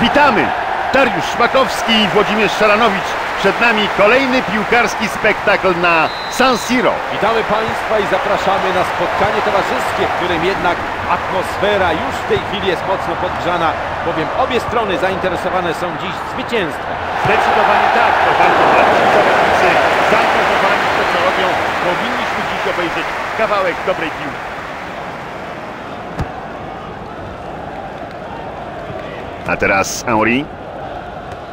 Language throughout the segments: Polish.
Witamy! Dariusz Szmakowski i Włodzimierz Szaranowicz. Przed nami kolejny piłkarski spektakl na San Siro. Witamy Państwa i zapraszamy na spotkanie towarzyskie, w którym jednak atmosfera już w tej chwili jest mocno podgrzana, bowiem obie strony zainteresowane są dziś zwycięstwem. Zdecydowanie tak, to bardzo zawodnicy, zaangażowani w to, co robią. Powinniśmy dziś obejrzeć kawałek dobrej piłki. A teraz Henry.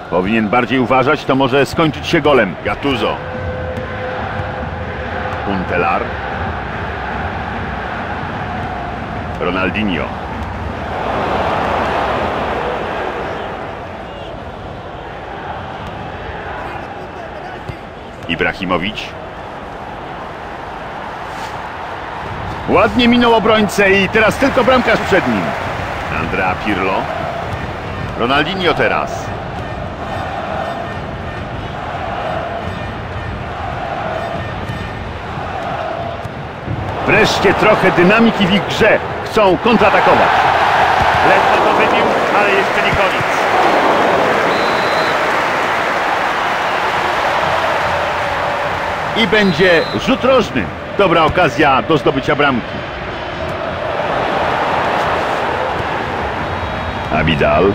Powinien bardziej uważać, to może skończyć się golem. Gattuso. Untelar. Ronaldinho. Ibrahimowicz. Ładnie minął obrońcę i teraz tylko bramkarz przed nim. Andrea Pirlo. Ronaldinho teraz. Wreszcie trochę dynamiki w ich grze. Chcą kontratakować. Ledwo to wybił, ale jeszcze nie koniec. I będzie rzut rożny. Dobra okazja do zdobycia bramki. Abidal.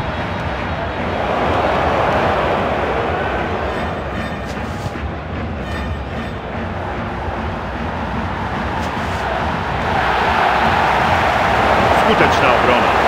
Skuteczna obrona.